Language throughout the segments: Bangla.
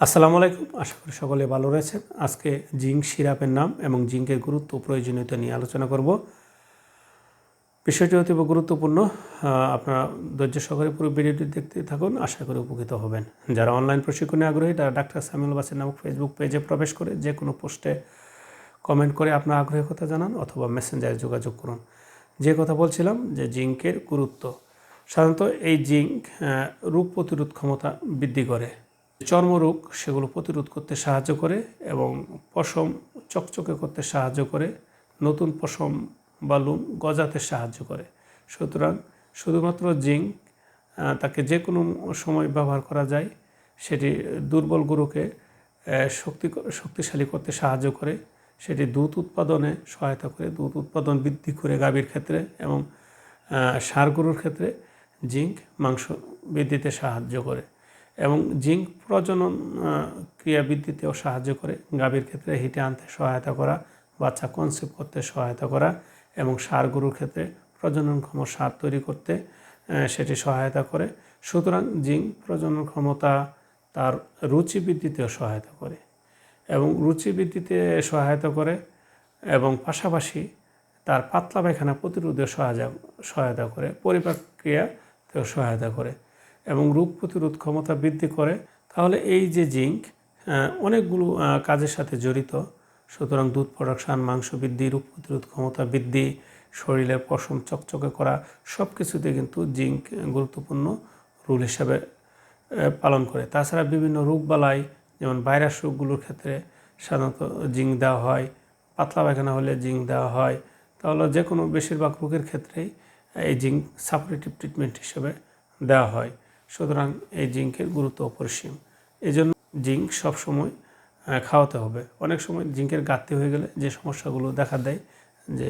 আসসালামু আলাইকুম, আশা করি সকলে ভালো রয়েছেন। আজকে জিঙ্ক সিরাপের নাম এবং জিঙ্কের গুরুত্ব প্রয়োজনীয়তা নিয়ে আলোচনা করব। বিষয়টি অতীব গুরুত্বপূর্ণ। আপনারা ধৈর্য সহকারে পুরো ভিডিওটি দেখতে থাকুন, আশা করি উপকৃত হবেন। যারা অনলাইন প্রশিক্ষণে আগ্রহী, তারা ডাক্তার সামিউল বাসের নামক ফেসবুক পেজে প্রবেশ করে যে কোনো পোস্টে কমেন্ট করে আপনার আগ্রহের কথা জানান অথবা মেসেঞ্জারে যোগাযোগ করুন। যে কথা বলছিলাম যে জিঙ্কের গুরুত্ব। সাধারণত এই জিঙ্ক রোগ প্রতিরোধ ক্ষমতা বৃদ্ধি করে। চর্মরোগ সেগুলো প্রতিরোধ করতে সাহায্য করে এবং পশম চকচকে করতে সাহায্য করে, নতুন পশম বা গজাতে সাহায্য করে। সুতরাং শুধুমাত্র জিঙ্ক তাকে যে কোনো সময় ব্যবহার করা যায়, সেটি দুর্বল গরুকে শক্তি, শক্তিশালী করতে সাহায্য করে, সেটি দুধ উৎপাদনে সহায়তা করে, দুধ উৎপাদন বৃদ্ধি করে গাভীর ক্ষেত্রে এবং সার গরুর ক্ষেত্রে জিঙ্ক, মাংস বৃদ্ধিতে সাহায্য করে। এবং জিঙ্ক প্রজনন আহ, ক্রিয়া বৃদ্ধিতেও সাহায্য করে। গাভীর ক্ষেত্রে হিটে আনতে সহায়তা করা বাচ্চা কনসেপ্ট করতে সহায়তা করা এবং ষাঁড় গরুর ক্ষেত্রে প্রজননক্ষম সার তৈরি করতে সেটি সহায়তা করে। সুতরাং জিঙ্ক প্রজনন ক্ষমতা তার রুচি বৃদ্ধিতেও সহায়তা করে এবং রুচি বৃদ্ধিতে সহায়তা করে এবং পাশাপাশি তার পাতলা পায়খানা প্রতিরোধে সহায়তা করে পরিপাক ক্রিয়াতেও সহায়তা করে। এবং রোগ প্রতিরোধ ক্ষমতা বৃদ্ধি করে, তাহলে এই যে জিঙ্ক অনেকগুলো কাজের সাথে জড়িত। সুতরাং দুধ, প্রোডাকশন, মাংস বৃদ্ধি, রোগ প্রতিরোধ ক্ষমতা বৃদ্ধি, শরীরের পশম চকচকে করা সব কিছুতে কিন্তু জিঙ্ক গুরুত্বপূর্ণ রোল হিসাবে পালন করে। তাছাড়া বিভিন্ন রোগবালাই, যেমন ভাইরাস রোগগুলোর ক্ষেত্রে সাধারণত জিঙ্ক দেওয়া হয়, পাতলা পায়খানা হলে জিঙ্ক দেওয়া হয়, তাহলে যে কোনো বেশিরভাগ রোগের ক্ষেত্রেই এই জিঙ্ক সাপোরেটিভ ট্রিটমেন্ট হিসেবে দেওয়া হয়। সুতরাং এই জিঙ্কের গুরুত্ব অপরিসীম। এই জন্য জিঙ্ক সবসময় খাওয়াতে হবে। অনেক সময় জিঙ্কের ঘাটতি হয়ে গেলে যে সমস্যাগুলো দেখা দেয়, যে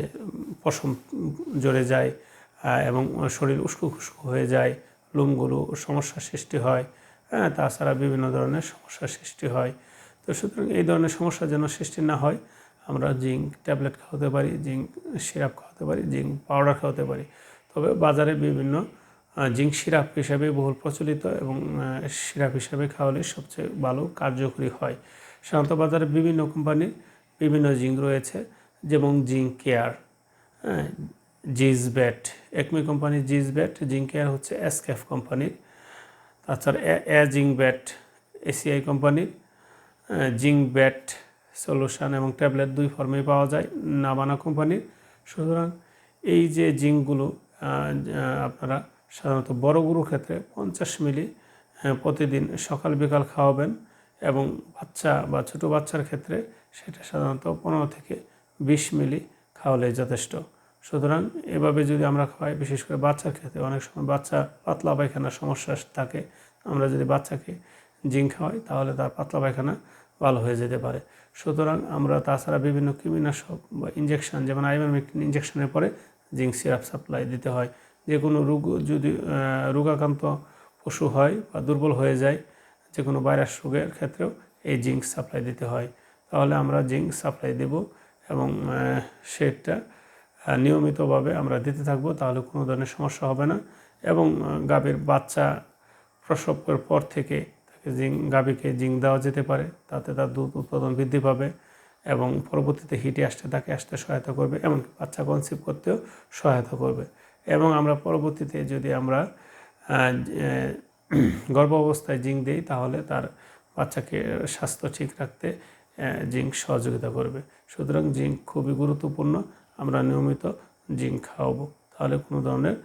পশম জড়ে যায় এবং শরীর উস্কো খুস্কো হয়ে যায়, লোমগুলো সমস্যার সৃষ্টি হয় হ্যাঁ তাছাড়া বিভিন্ন ধরনের সমস্যার সৃষ্টি হয়। তো সুতরাং এই ধরনের সমস্যা যেন সৃষ্টি না হয়, আমরা জিঙ্ক ট্যাবলেট খাওয়াতে পারি, জিঙ্ক সিরাপ খাওয়াতে পারি, জিঙ্ক পাউডার খাওয়াতে পারি। তবে বাজারে বিভিন্ন জিঙ্ক সিরাপ হিসাবে বহুল প্রচলিত এবং সিরাপ হিসাবে খাওয়ালে সবচেয়ে ভালো কার্যকরী হয়। সাধারণত বাজারে বিভিন্ন কোম্পানির বিভিন্ন জিঙ্ক রয়েছে, যেমন জিঙ্ক কেয়ার হ্যাঁ জিজ ব্যাট একমি কোম্পানির জিজ ব্যাট জিঙ্ক কেয়ার হচ্ছে এসকেফ কোম্পানির, তাছাড়া এ জিঙ্ক ব্যাট এসিআই কোম্পানির জিঙ্ক ব্যাট সলিউশন এবং ট্যাবলেট দুই ফর্মেই পাওয়া যায়, নাবানা কোম্পানির। সুতরাং এই যে জিঙ্কগুলো আপনারা সাধারণত বড় গরুর ক্ষেত্রে পঞ্চাশ মিলি আহ, প্রতিদিন সকাল বিকাল খাওয়াবেন এবং বাচ্চা বা ছোটো বাচ্চার ক্ষেত্রে সেটা সাধারণত পনেরো থেকে বিশ মিলি খাওয়ালে যথেষ্ট। সুতরাং এভাবে যদি আমরা খাওয়াই বিশেষ করে বাচ্চার ক্ষেত্রে অনেক সময় বাচ্চা পাতলা পায়খানার সমস্যা থাকে আমরা যদি বাচ্চাকে জিঙ্ক খাওয়াই তাহলে তার পাতলা পায়খানা ভালো হয়ে যেতে পারে। সুতরাং আমরা তাছাড়া বিভিন্ন কৃমিনাশক বা ইঞ্জেকশন যেমন আইভারমেকটিন ইঞ্জেকশনের পরে জিঙ্ক সিরাপ সাপ্লাই দিতে হয়। যে কোনো রোগ যদি রোগাক্রান্ত পশু হয় বা দুর্বল হয়ে যায় যে কোনো ভাইরাস রোগের ক্ষেত্রেও এই জিঙ্ক সাপ্লাই দিতে হয়। তাহলে আমরা জিঙ্ক সাপ্লাই দেব এবং সেটা নিয়মিতভাবে আমরা দিতে থাকব, তাহলে কোনো ধরনের সমস্যা হবে না। এবং গাভীর বাচ্চা প্রসবের পর থেকে তাকে জিং গাভীকে জিঙ্ক দেওয়া যেতে পারে, তাতে তার দুধ উৎপাদন বৃদ্ধি পাবে এবং পরবর্তীতে হিটে আসতে, তাকে আসতে সহায়তা করবে, এমনকি বাচ্চা কনসিভ করতেও সহায়তা করবে। এবং আমরা পরবর্তীতে যদি আমরা গর্ভ অবস্থায় জিঙ্ক দিই, তাহলে তার বাচ্চাকে স্বাস্থ্য ঠিক রাখতে জিঙ্ক সহযোগিতা করবে। সুতরাং জিঙ্ক খুবই গুরুত্বপূর্ণ। আমরা নিয়মিত জিঙ্ক খাওয়াবো। তাহলে কোনো ধরনের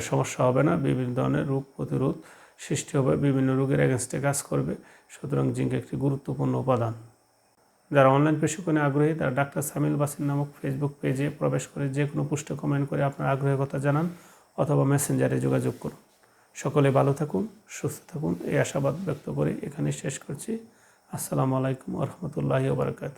সমস্যা হবে না। বিভিন্ন ধরনের রোগ প্রতিরোধ সৃষ্টি হবে। বিভিন্ন রোগের এগেনস্টে কাজ করবে। সুতরাং জিঙ্ক একটি গুরুত্বপূর্ণ উপাদান। যারা অনলাইন প্রশিক্ষণে আগ্রহী, তারা ডাক্তার সামিল বাসিন নামক ফেসবুক পেজে প্রবেশ করে যে কোনো পোস্টে কমেন্ট করে আপনার আগ্রহের কথা জানান অথবা মেসেঞ্জারে যোগাযোগ করুন। সকলে ভালো থাকুন, সুস্থ থাকুন, এই আশাবাদ ব্যক্ত করে এখানে শেষ করছি। আসসালামু আলাইকুম রহমতুল্লাহি বারকাত